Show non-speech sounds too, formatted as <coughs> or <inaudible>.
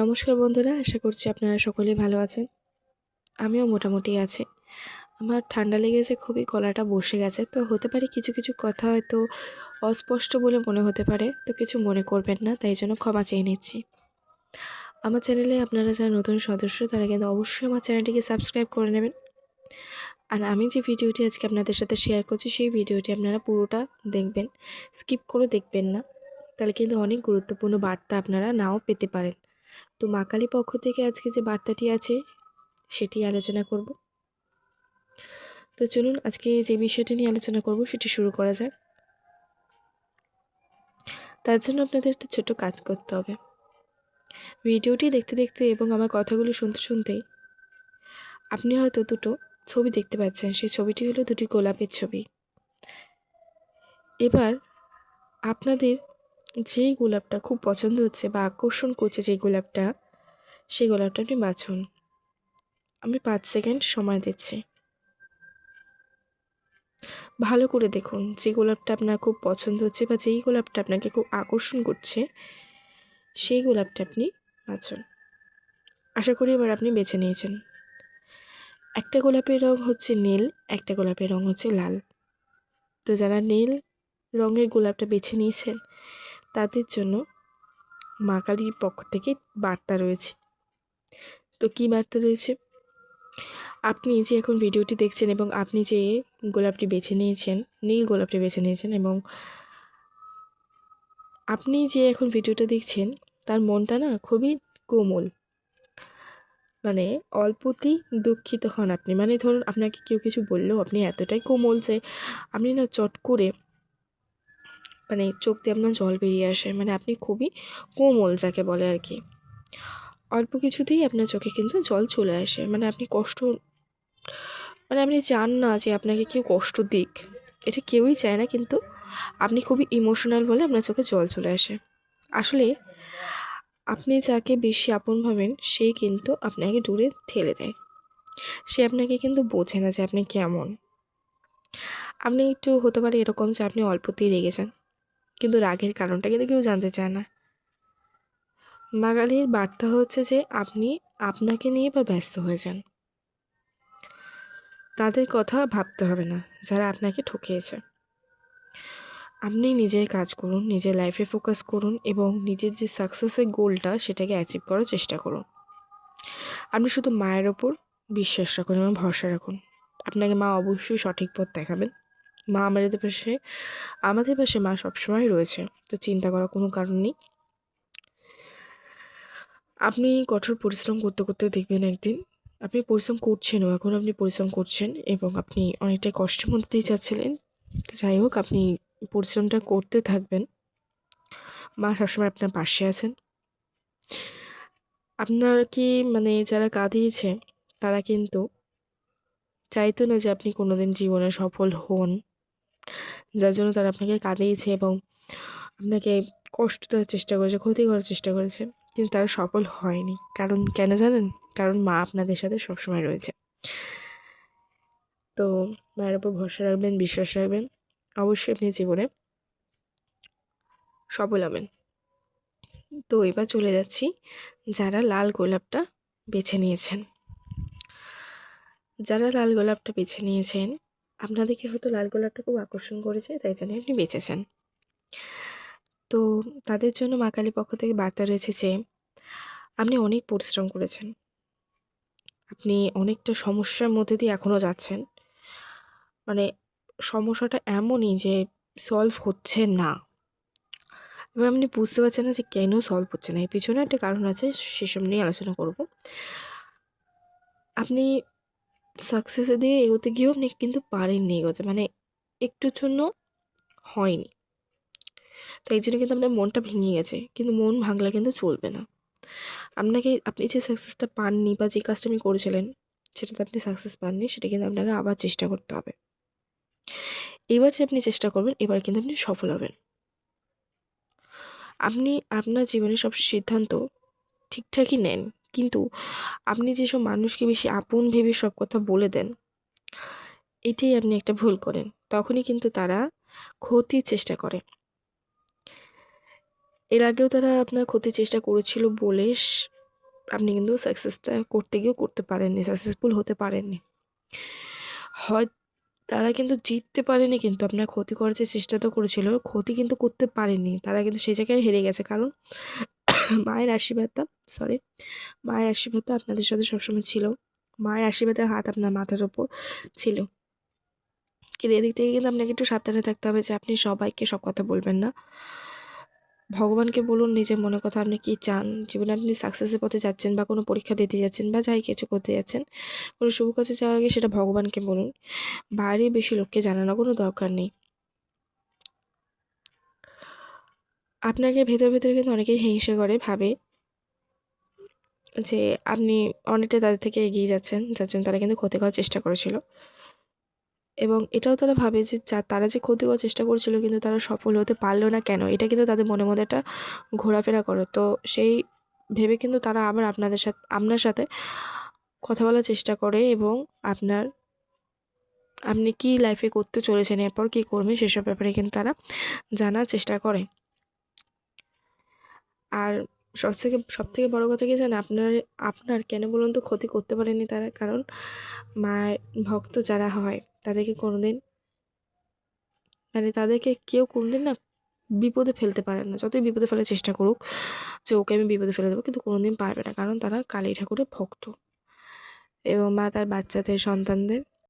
নমস্কার বন্ধুরা, আশা করছি আপনারা সকলেই ভালো আছেন। আমিও মোটামুটি আছি। আমার ঠান্ডা লেগেছে, খুবই গলাটা বসে গেছে। তো হতে পারে কিছু কিছু কথা হয়তো অস্পষ্ট বলে মনে হতে পারে, তো কিছু মনে করবেন না, তাই জন্য ক্ষমা চেয়ে নিচ্ছি। আমার চ্যানেলে আপনারা যারা নতুন সদস্য, তারা কিন্তু অবশ্যই আমার চ্যানেলটিকে সাবস্ক্রাইব করে নেবেন। আর আমি যে ভিডিওটি আজকে আপনাদের সাথে শেয়ার করছি, সেই ভিডিওটি আপনারা পুরোটা দেখবেন, স্কিপ করে দেখবেন না। তাহলে কিন্তু অনেক গুরুত্বপূর্ণ বার্তা আপনারা নাও পেতে পারেন। তো মা কালী পক্ষ থেকে আজকে যে বার্তাটি আছে, সেটি আলোচনা করব। তো চলুন আজকে যে বিষয়টি নিয়ে আলোচনা করব, সেটি শুরু করা যাক। তার জন্য আপনাদের একটা ছোট কাজ করতে হবে। ভিডিওটি দেখতে দেখতে এবং আমার কথাগুলো শুনতে শুনতে আপনি হয়তো দুটো ছবি দেখতে পাচ্ছেন, সেই ছবিটি হলো দুটি গোলাপের ছবি। এবার আপনাদের যেই গোলাপটা খুব পছন্দ হচ্ছে বা আকর্ষণ করছে যেই গোলাপটা, সেই গোলাপটা আপনি বাছুন। আমি পাঁচ সেকেন্ড সময় দিচ্ছি। ভালো করে দেখুন যে গোলাপটা আপনার খুব পছন্দ হচ্ছে বা যেই গোলাপটা আপনাকে খুব আকর্ষণ করছে, সেই গোলাপটা আপনি বাছুন। আশা করি এবার আপনি বেছে নিয়েছেন। একটা গোলাপের রং হচ্ছে নীল, একটা গোলাপের রং হচ্ছে লাল। তো যারা নীল রঙের গোলাপটা বেছে নিয়েছেন তাদের জন্য মা কালীর পক্ষ থেকে বার্তা রয়েছে। তো কী বার্তা রয়েছে? আপনি যে এখন ভিডিওটি দেখছেন এবং আপনি যে গোলাপটি বেছে নিয়েছেন, নীল গোলাপটি বেছে নিয়েছেন এবং আপনি যে এখন ভিডিওটা দেখছেন, তার মনটা না খুবই কোমল। মানে অল্পতেই দুঃখিত হন আপনি। মানে ধরুন, আপনাকে কেউ কিছু বললেও আপনি এতটাই কোমল যে আপনি না চট করে মানে চোখ দিয়ে আপনার জল বেরিয়ে আসে। মানে আপনি খুবই কোমল যাকে বলে আর কি। অল্প কিছুতেই আপনার চোখে কিন্তু জল চলে আসে। মানে আপনি কষ্ট মানে আপনি চান না যে আপনাকে কেউ কষ্ট দিক। এটা কেউই চায় না কিন্তু আপনি খুবই ইমোশনাল বলে আপনার চোখে জল চলে আসে। আসলে আপনি যাকে বেশি আপন ভাবেন সেই কিন্তু আপনাকে দূরে ঠেলে দেয়। সে আপনাকে কিন্তু বোঝে না যে আপনি কেমন। আপনি একটু হতে পারে এরকম যে আপনি অল্পতেই রেগে যান। কিন্তু রাগের কারণটা কিন্তু কেউ জানতে চায় না। বাঙালির বার্তা হচ্ছে যে, আপনি আপনাকে নিয়ে এবার ব্যস্ত হয়ে যান। তাদের কথা ভাবতে হবে না, যারা আপনাকে ঠকিয়েছে। আপনি নিজের কাজ করুন, নিজের লাইফে ফোকাস করুন এবং নিজের যে সাকসেসের গোলটা সেটাকে অ্যাচিভ করার চেষ্টা করুন। আপনি শুধু মায়ের ওপর বিশ্বাস রাখুন এবং ভরসা রাখুন। আপনাকে মা অবশ্যই সঠিক পথ দেখাবেন। মা আমাদের পাশে আমাদের পাশে মা সবসময় রয়েছে। তো চিন্তা করার কোনো কারণ নেই। আপনি কঠোর পরিশ্রম করতে করতে দেখবেন একদিন, আপনি পরিশ্রম করছেনও, এখন আপনি পরিশ্রম করছেন এবং আপনি অনেকটাই কষ্টের মধ্যে দিয়ে যাচ্ছিলেন। তো যাই হোক, আপনি পরিশ্রমটা করতে থাকবেন। মা সবসময় আপনার পাশে আছেন। আপনার কি মানে যারা কাঁদিয়েছে, তারা কিন্তু চাইতো না যে আপনি কোনোদিন জীবনে সফল হন। যার জন্য তারা আপনাকে কাঁদিয়েছে এবং আপনাকে কষ্ট দেওয়ার চেষ্টা করেছে, ক্ষতি করার চেষ্টা করেছে। কিন্তু তারা সফল হয়নি। কারণ কেন জানেন? কারণ মা আপনাদের সাথে সবসময় রয়েছে। তো মায়ের ওপর ভরসা রাখবেন, বিশ্বাস রাখবেন। অবশ্যই আপনি জীবনে সফল হবেন। তো এবার চলে যাচ্ছি যারা লাল গোলাপটা বেছে নিয়েছেন। যারা লাল গোলাপটা বেছে নিয়েছেন আপনাদেরকে হয়তো লাল গোলাপটা খুব আকর্ষণ করেছে, তাই জন্য আপনি বেঁচেছেন। তো তাদের জন্য মা কালীর পক্ষ থেকে বার্তা রয়েছে যে, আপনি অনেক পরিশ্রম করেছেন। আপনি অনেকটা সমস্যার মধ্যে দিয়ে এখনও যাচ্ছেন। মানে সমস্যাটা এমনই যে সলভ হচ্ছে না। এবার আপনি বুঝতে পারছেন না যে কেন সলভ হচ্ছে না। এর পিছনে একটা কারণ আছে, সেসব নিয়ে আলোচনা করব। আপনি সাকসেসের দিয়ে এগোতে গিয়েও আপনি কিন্তু পারেননি এগোতে মানে একটুর জন্য হয়নি। তো এই জন্য কিন্তু আপনার মনটা ভেঙে গেছে, কিন্তু মন ভাঙলে কিন্তু চলবে না। আপনাকে, আপনি যে সাকসেসটা পাননি বা যে কাজটা আপনি করেছিলেন, সেটাতে আপনি সাকসেস পাননি, সেটা কিন্তু আপনাকে আবার চেষ্টা করতে হবে। এবার যে আপনি চেষ্টা করবেন, এবার কিন্তু আপনি সফল হবেন। আপনি, আপনার জীবনে সব সিদ্ধান্ত ঠিকঠাকই নেন। কিন্তু আপনি যেসব মানুষকে বেশি আপন ভেবে সব কথা বলে দেন, এটাই আপনি একটা ভুল করেন। তখনই কিন্তু তারা ক্ষতির চেষ্টা করে। এর আগেও তারা আপনার ক্ষতির চেষ্টা করেছিল বলে আপনি কিন্তু সাকসেসটা করতে গিয়েও করতে পারেননি সাকসেসফুল হতে পারেননি। হয় তারা কিন্তু জিততে পারেনি কিন্তু আপনার ক্ষতি করার চেষ্টা তো করেছিল, ক্ষতি কিন্তু করতে পারেনি তারা কিন্তু সেই জায়গায় হেরে গেছে। কারণ <coughs> মায়ের আশীর্বাদটা সরি মায়ের আশীর্বাদটা আপনাদের সাথে সবসময় ছিল। মায়ের আশীর্বাদের হাত আপনার মাথার ওপর ছিল। কিন্তু এদিক থেকে কিন্তু আপনাকে একটু সাবধানে থাকতে হবে যে আপনি সবাইকে সব কথা বলবেন না। ভগবানকে বলুন নিজের মনের কথা আপনি কী চান। জীবনে আপনি সাকসেসের পথে যাচ্ছেন বা কোনো পরীক্ষা দিতে যাচ্ছেন বা যাই কিছু করতে যাচ্ছেন, কোনো শুভ কাজে যাওয়ার আগে সেটা ভগবানকে বলুন। বাইরে বেশি লোককে জানানোর কোনো দরকার নেই। আপনাকে ভেতর, ভেতরে কিন্তু অনেকেই হিংসে করে, ভাবে যে আপনি অনেকটা তাদের থেকে এগিয়ে যাচ্ছেন, যার জন্য তারা কিন্তু ক্ষতি করার চেষ্টা করেছিল। এবং এটাও তারা ভাবে যে যা, তারা যে ক্ষতি করার চেষ্টা করেছিল কিন্তু তারা সফল হতে পারল না কেন? এটা কিন্তু তাদের মনে মধ্যে একটা ঘোরাফেরা করে। তো সেই ভেবে কিন্তু তারা আবার আপনাদের সাথে, আপনার সাথে কথা বলার চেষ্টা করে এবং আপনার, আপনি কী লাইফে করতে চলেছেন, এরপর কী করবেন, সেসব ব্যাপারে কিন্তু তারা জানার চেষ্টা করে। আর সব থেকে সব থেকে বড়ো কথা কি জানেন? আপনার আপনার কেন বলুন তো ক্ষতি করতে পারেনি তারা? কারণ মায়ের ভক্ত যারা হয়, তাদেরকে কোনো দিন মানে তাদেরকে কেউ কোনো দিন না বিপদে ফেলতে পারে না। যতই বিপদে ফেলার চেষ্টা করুক, যে ওকে আমি বিপদে ফেলে দেবো, কিন্তু কোনো দিন পারবে না। কারণ তারা কালী ঠাকুরের ভক্ত। এবং মা তার বাচ্চাদের, সন্তানদের